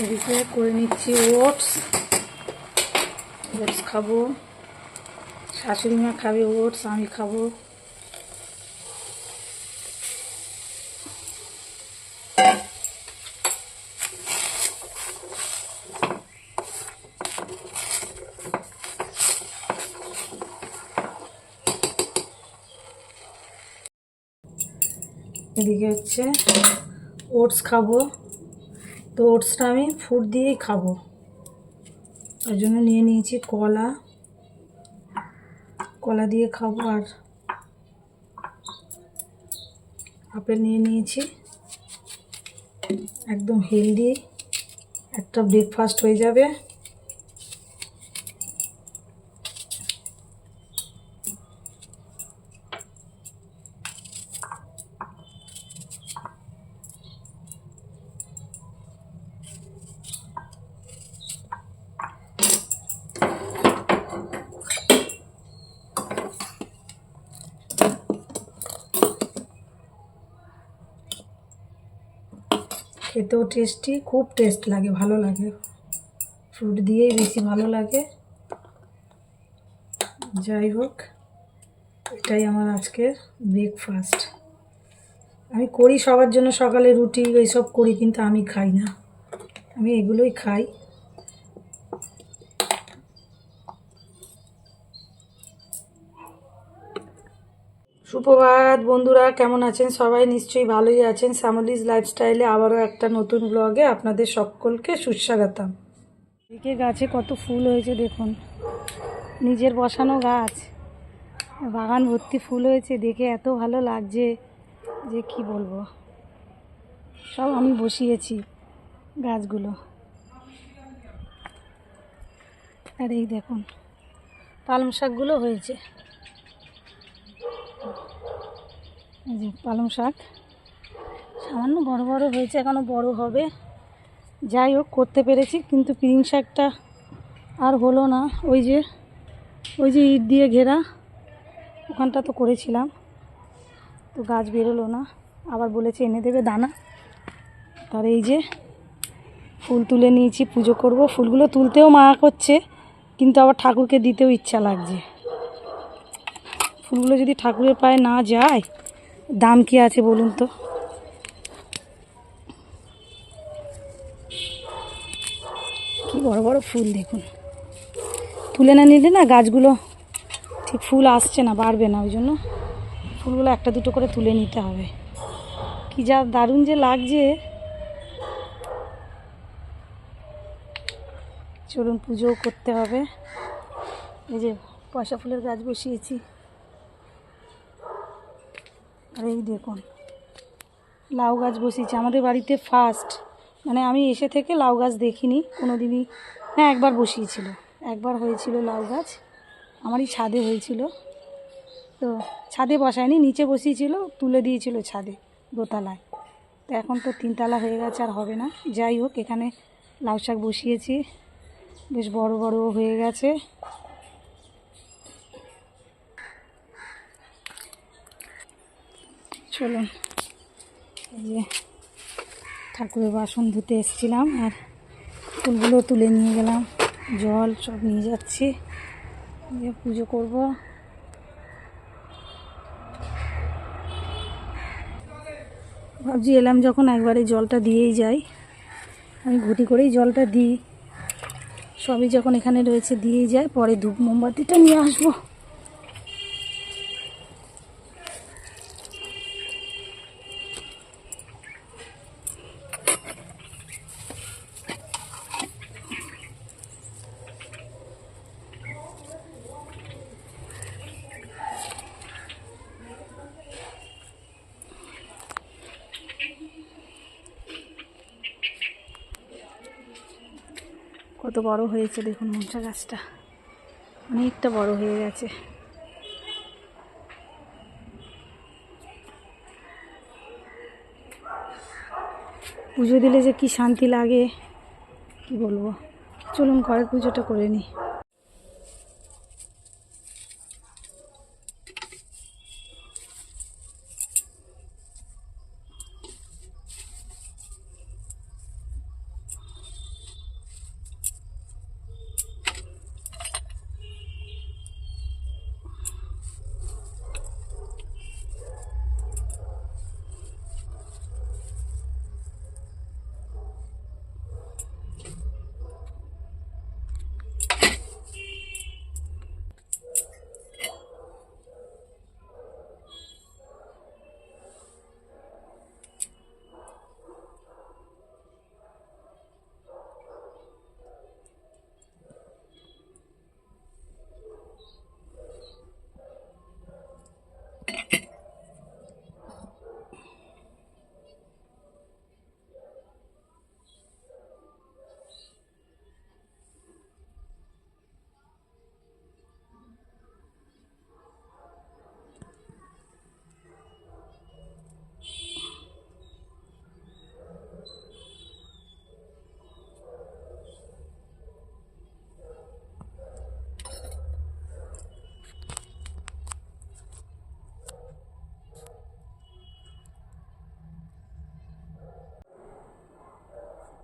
এদিকে করে নিচ্ছি ওটস। ওটস খাব। শাশুড়ি মা খাবে ওটস, আমি খাব। এদিকে হচ্ছে ওটস খাব। তো ওটসটা আমি ফুড দিয়েই খাব। তার জন্য নিয়ে নিয়েছি কলা। কলা দিয়ে খাব আর আপেল নিয়ে নিয়েছি। একদম হেলদি। একটা ব্রেকফাস্ট হয়ে যাবে। খেতেও টেস্টি খুব টেস্ট লাগে, ভালো লাগে। ফ্রুট দিয়েই বেশি ভালো লাগে। যাই হোক, এটাই আমার আজকের ব্রেকফাস্ট আমি করি সবার জন্য সকালে রুটি, এইসব করি, কিন্তু আমি খাই না। আমি এগুলোই খাই। সুপ্রভাত বন্ধুরা, কেমন আছেন? সবাই নিশ্চয়ই ভালোই আছেন। শ্যামলিজ লাইফস্টাইলে আবারও একটা নতুন ব্লগে আপনাদের সকলকে সুস্বাগতম। এদিকে গাছে কত ফুল হয়েছে, দেখুন। নিজের বসানো গাছ। বাগান ভর্তি ফুল হয়েছে, দেখে এত ভালো লাগছে যে কি বলব। সব আমি বসিয়েছি গাছগুলো। আর এই দেখুন, পালং শাকগুলো হয়েছে। এই যে পালং শাক। সামান্য বড় বড় হয়েছে এখনও বড় হবে। যাই হোক, করতে পেরেছি, কিন্তু পিং শাকটা আর হলো না। ওই যে ওই যে ইট দিয়ে ঘেরা, ওখানটা তো করেছিলাম। তো গাছ বেরোলো না। আবার বলেছে এনে দেবে দানা। তার এই যে, ফুল তুলে নিয়েছি, পুজো করব। ফুলগুলো তুলতেও মায়া করছে, কিন্তু আবার ঠাকুরকে দিতেও ইচ্ছা লাগছে। ফুলগুলো যদি ঠাকুরের পায়ে না যায় দাম কি আছে বলুন তো? কি বড় বড় ফুল দেখুন। তুলে না নিলে না গাছগুলো ঠিক ফুল আসছে না, বাড়বে না, ওই জন্য ফুলগুলো একটা দুটো করে তুলে নিতে হবে। কি যা দারুণ যে লাগছে। চলুন পুজোও করতে হবে। এই যে পয়সা ফুলের গাছ বসিয়েছি। আর এই দেখুন, লাউ গাছ বসিয়েছি। আমাদের বাড়িতে ফার্স্ট মানে আমি এসে থেকে লাউ গাছ দেখিনি কোনো দিনই হ্যাঁ একবার বসিয়েছিল। একবার হয়েছিল লাউ গাছ। আমারই ছাদে হয়েছিল। তো ছাদে বসায়নি, নিচে বসিয়েছিল, তুলে দিয়েছিল ছাদে, দোতলায়। তো এখন তো তিনতলা হয়ে গেছে, আর হবে না। যাই হোক, এখানে লাউ শাক বসিয়েছি। বেশ বড় বড় হয়ে গেছে। চলুন। এই যে ঠাকুরের বাসন ধুতে এসেছিলাম আর ফুলগুলো তুলে নিয়ে গেলাম। জল সব নিয়ে যাচ্ছি। যে পুজো করব। ভাবছি এলাম যখন একবারে জলটা দিয়েই যাই। আমি ঘুটি করেই জলটা দিই। সবই যখন এখানে রয়েছে দিয়েই যায়। পরে ধূপ মোমবাতিটা নিয়ে আসব। কত বড় হয়েছে দেখুন মনসা গাছটা। অনেকটা বড় হয়ে গেছে। পুজো দিলে যে কি শান্তি লাগে, কি বলব? চলুন ঘরের পুজোটা করে নিই।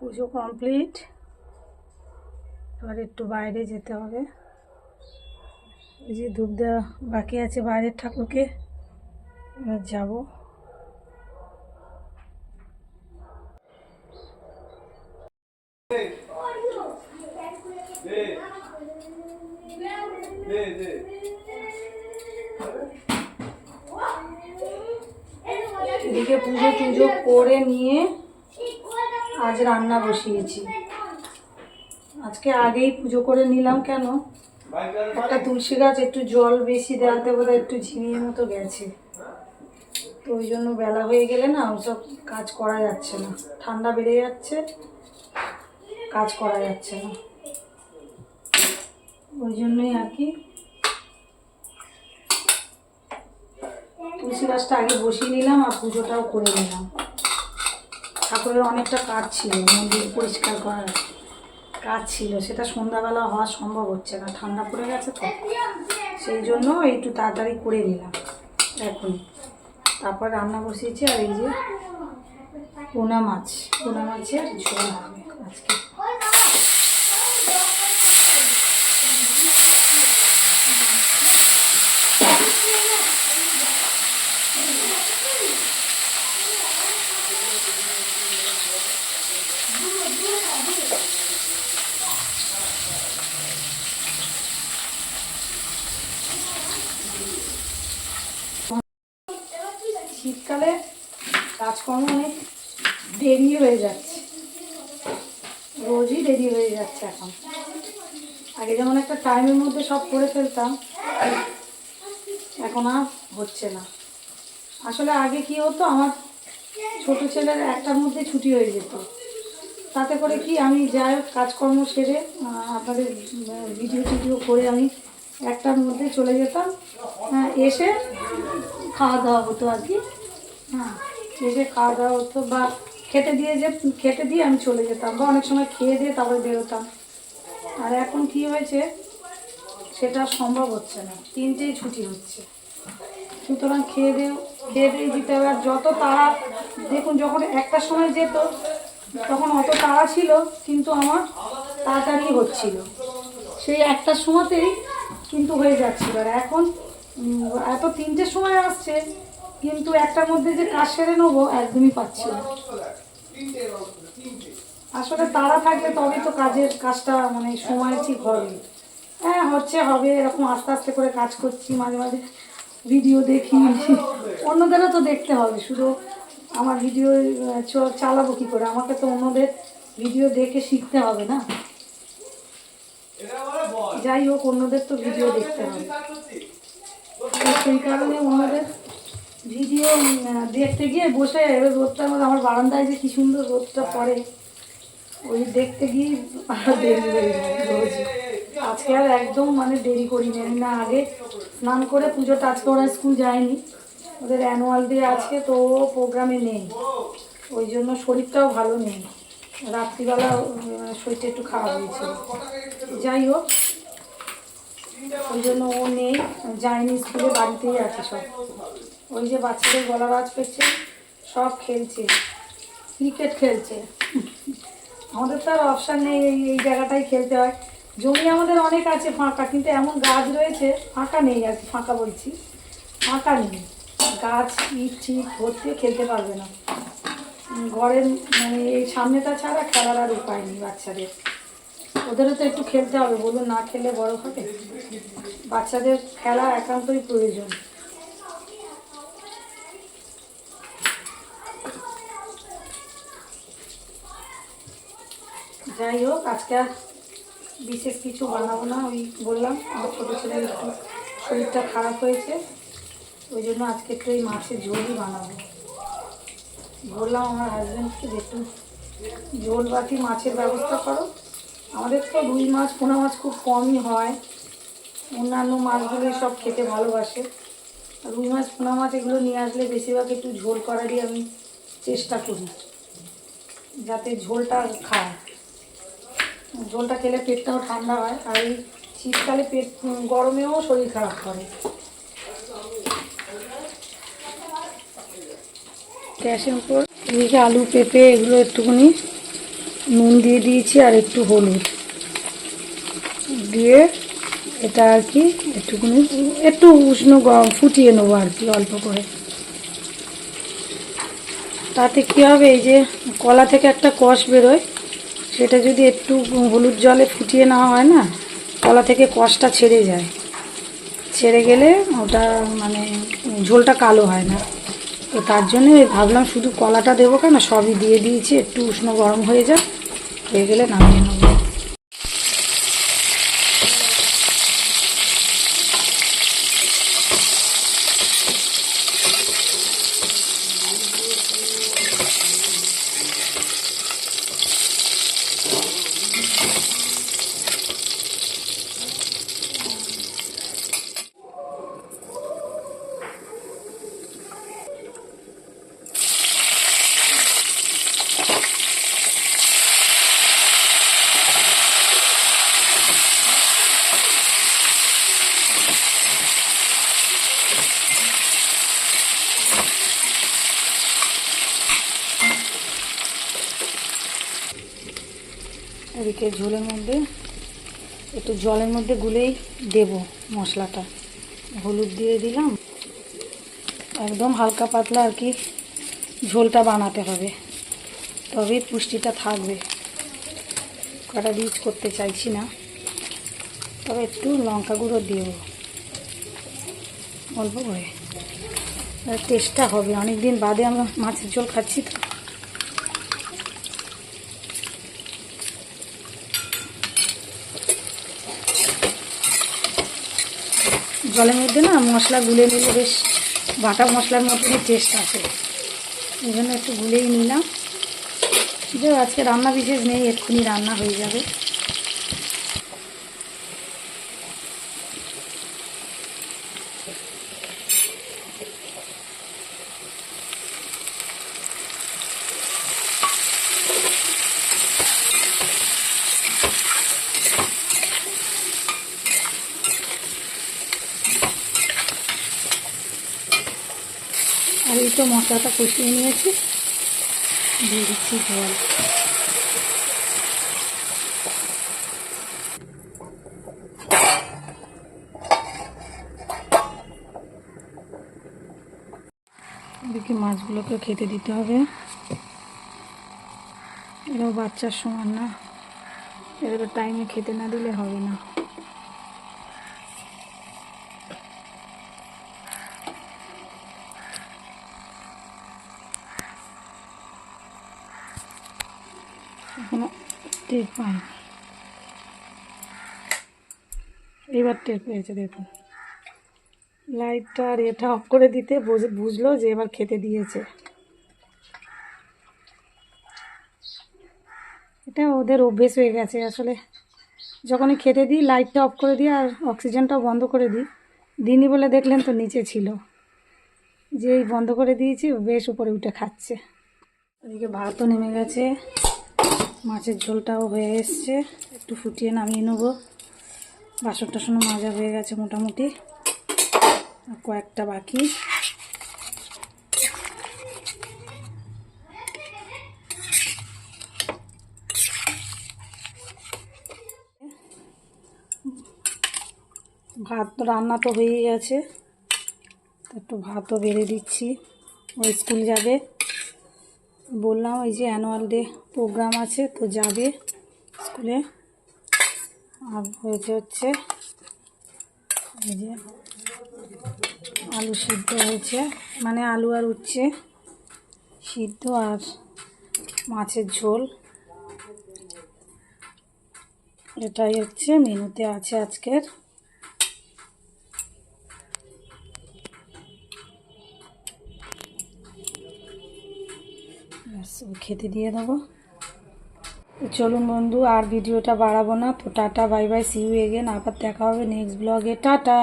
পুজো কমপ্লিট। এবার একটু বাইরে যেতে হবে। এই যে ধূপ দেওয়া বাকি আছে বাইরের ঠাকুরকে। এবার যাব। এদিকে পুজো টুজো করে নিয়ে আজ রান্না বসিয়েছি। আজকে আগেই পুজো করে নিলাম কেন? একটা তুলসী গাছ একটু জল বেশি দেওয়াতে বোধহয় একটু ঝিমিয়ে মতো গেছে। তো ওই জন্য বেলা হয়ে গেলে না ওসব কাজ করা যাচ্ছে না। ঠান্ডা বেড়ে যাচ্ছে, কাজ করা যাচ্ছে না। ওই জন্যই আর কি তুলসী গাছটা আগে বসিয়ে নিলাম আর পুজোটাও করে নিলাম। ঠাকুরের অনেকটা কাজ ছিল, মন্দির পরিষ্কার করার কাজ ছিল। সেটা সন্ধ্যাবেলা হওয়া সম্ভব হচ্ছে না, ঠান্ডা পড়ে গেছে তো। সেই জন্য একটু তাড়াতাড়ি করে নিলাম, এখন। তারপর রান্না বসিয়েছি আর এই যে পোনা মাছ, পোনা মাছের ঝোল হবে আজকে শীতকালে কাজকর্ম অনেক দেরি হয়ে যাচ্ছে। রোজই দেরি হয়ে যাচ্ছে এখন। আগে যেমন একটা টাইমের মধ্যে সব করে ফেলতাম, এখন আর হচ্ছে না। আসলে আগে কি হতো, আমার ছোট ছেলের একটার মধ্যে ছুটি হয়ে যেত। তাতে করে কি আমি যাই হোক কাজকর্ম সেরে আপনাদের ভিডিও টিডিও করে আমি একটার মধ্যে চলে যেতাম। এসে খাওয়া দাওয়া হতো আর কি। হ্যাঁ। এসে খাওয়া দাওয়া হতো বা খেতে দিয়ে যে, খেতে দিয়ে আমি চলে যেতাম বা অনেক সময় খেয়ে দিয়ে তারপরে বেরোতাম। আর এখন কি হয়েছে, সেটা সম্ভব হচ্ছে না। তিনটেই ছুটি হচ্ছে। সুতরাং খেয়ে দিয়ে খেয়ে দিয়ে দিতে হবে। আর যত তাড়া, দেখুন যখন একটা সময় যেত, তখন অত তাড়া ছিল, কিন্তু আমার তাড়াতাড়ি হচ্ছিল। সেই একটার সময়তেই কিন্তু হয়ে যাচ্ছিল। আর এখন এত তিনটের সময় আসছে কিন্তু একটার মধ্যে যে কাজ সেরে নেব, একদমই পাচ্ছি না। আসলে তারা থাকলে তবে তো কাজের কাজটা মানে সময় ঠিক হবে। হ্যাঁ হচ্ছে হবে, এরকম আস্তে আস্তে করে কাজ করছি, মাঝে মাঝে ভিডিও দেখি। অন্যদেরও তো দেখতে হবে, শুধু আমার ভিডিও চালাবো কী করে? আমাকে তো অন্যদের ভিডিও দেখে শিখতে হবে না। যাই হোক, অন্যদের তো ভিডিও দেখতে হবে। সেই কারণে অন্যদের ভিডিও দেখতে গিয়ে বসে রোদটার মধ্যে আমার বারান্দায় যে কি সুন্দর রোদটা পড়ে। ওই দেখতে গিয়ে দেরি হয়ে আজকে আর একদম মানে দেরি করিনি আমি। না, আগে স্নান করে পুজোটা আজকে ওরা স্কুল যায়নি। ওদের অ্যানুয়াল ডে আছে তো প্রোগ্রামে নেই। ওই জন্য শরীরটাও ভালো নেই। রাত্রিবেলা শরীরটা একটু খারাপ হয়েছিল যাই হোক, ওই জন্য ও নেই, যায়নি, স্কুলে বাড়িতেই আছে সব। ওই যে বাচ্চাদের গলার আওয়াজ পেয়েছে সব খেলছে ক্রিকেট খেলছে। আমাদের তো আর অপশান নেই এই এই জায়গাটাই খেলতে হয়। জমি আমাদের অনেক আছে ফাঁকা, কিন্তু এমন গাছ রয়েছে, ফাঁকা নেই আর কি, ফাঁকা বলছি। ফাঁকা নেই। গাছ, ইট চিট ভর্তিও খেলতে পারবে না। ঘরের মানে এই সামনেটা ছাড়া খেলার আর উপায় নেই বাচ্চাদের। ওদেরও তো একটু খেলতে হবে, বলুন না খেলে বড় হবে? বাচ্চাদের খেলা একান্তই প্রয়োজন। যাই হোক, আজকে আর বিশেষ কিছু বানাবো না, ওই বললাম, আমার ছোটো ছেলের একটু শরীরটা খারাপ হয়েছে, ওই জন্য আজকে একটু এই মাছের ঝোলই বানাবো। বললাম আমার হাজব্যান্ডকে যে একটু ঝোল বাটি মাছের ব্যবস্থা করো। আমাদের তো রুই মাছ, পোনা মাছ খুব কমই হয়। অন্যান্য মাছগুলোই সব খেতে ভালোবাসে। রুই মাছ, পোনা মাছ এগুলো নিয়ে আসলে বেশিরভাগ একটু ঝোল করারই আমি চেষ্টা করি, যাতে ঝোলটা খায়। ঝোলটা খেলে পেটটাও ঠান্ডা হয় আর এই শীতকালে পেট গরমেও শরীর খারাপ করে। গ্যাসের উপর এদিকে আলু, পেঁপে এগুলো একটুখানি নুন দিয়ে দিয়েছি আর একটু হলুদ। দিয়ে এটা আর কি একটুখানি, একটু উষ্ণ গরম ফুটিয়ে নেব আর কি অল্প করে। তাতে কী হবে, এই যে কলা থেকে একটা কষ বেরোয় সেটা যদি একটু হলুদ জলে ফুটিয়ে নেওয়া হয় না কলা থেকে কষটা ছেড়ে যায়। ছেড়ে গেলে ওটা মানে ঝোলটা কালো হয় না। তো তার জন্যে ভাবলাম শুধু কলাটা দেবো কেন? সবই দিয়ে দিয়েছি, একটু উষ্ণ গরম হয়ে যাক। হয়ে গেলে নামিয়ে নেব। এদিকে ঝোলের মধ্যে, একটু জলের মধ্যে গুলেই দেব মশলাটা। হলুদ দিয়ে দিলাম। একদম হালকা পাতলা আর কি ঝোলটা বানাতে হবে। তবেই পুষ্টিটা থাকবে। কটা রিচ করতে চাইছি না। তবে একটু লঙ্কা গুঁড়ো দেব। অল্প করে। টেস্টটা হবে। অনেক দিন বাদে আমরা মাছের ঝোল খাচ্ছি তো। জলের মধ্যে না মশলা গুলে নিলে বেশ বাটা মশলার মতনই টেস্ট আসে। এই জন্য একটু গুলেই নিলাম। যে আজকে রান্না বিশেষ নেই, এক্ষুনি রান্না হয়ে যাবে। তো মশলাটা কষিয়ে নিয়েছি। দিয়ে দিচ্ছি জল। এদিকে মাছগুলোকে খেতে দিতে হবে। এরাও বাচ্চার সমান না। এদের টাইমে খেতে না দিলে হবে না এখনও টের পাইনি এবার টের পেয়েছে, দেখুন। লাইটটা আর এটা অফ করে দিতে বুঝ- বুঝলো যে এবার খেতে দিয়েছে। এটা ওদের অভ্যেস হয়ে গেছে আসলে। যখনই খেতে দিই, লাইটটা অফ করে দিই আর অক্সিজেনটাও বন্ধ করে দিই। দিনই বলে দেখলেন তো নিচে ছিল। যেই বন্ধ করে দিয়েছি, বেশ উপরে উঠে খাচ্ছে। এদিকে ভাতও নেমে গেছে। মাছের ঝোলটাও হয়ে এসছে। একটু ফুটিয়ে নামিয়ে নেব। বাসন টাসনও মাজা হয়ে গেছে মোটামুটি। কয়েকটা বাকি। ভাত রান্না তো হয়েই গেছে। একটু ভাতও বেড়ে দিচ্ছি। ও স্কুল যাবে। বললাম ওই যে অ্যানুয়াল ডে প্রোগ্রাম আছে, তো যাবে স্কুলে। আর হয়েছে হচ্ছে, এই যে আলু সিদ্ধ হয়েছে। মানে আলু আর উচ্ছে সিদ্ধ আর মাছের ঝোল। এটাই হচ্ছে মেনুতে আছে আজকের। খেতে দিয়ে দেবো। চলুন বন্ধু, আর ভিডিওটা বাড়াবো না। তো tata, bye bye see you again আবার দেখা হবে নেক্সট ব্লগে টাটা!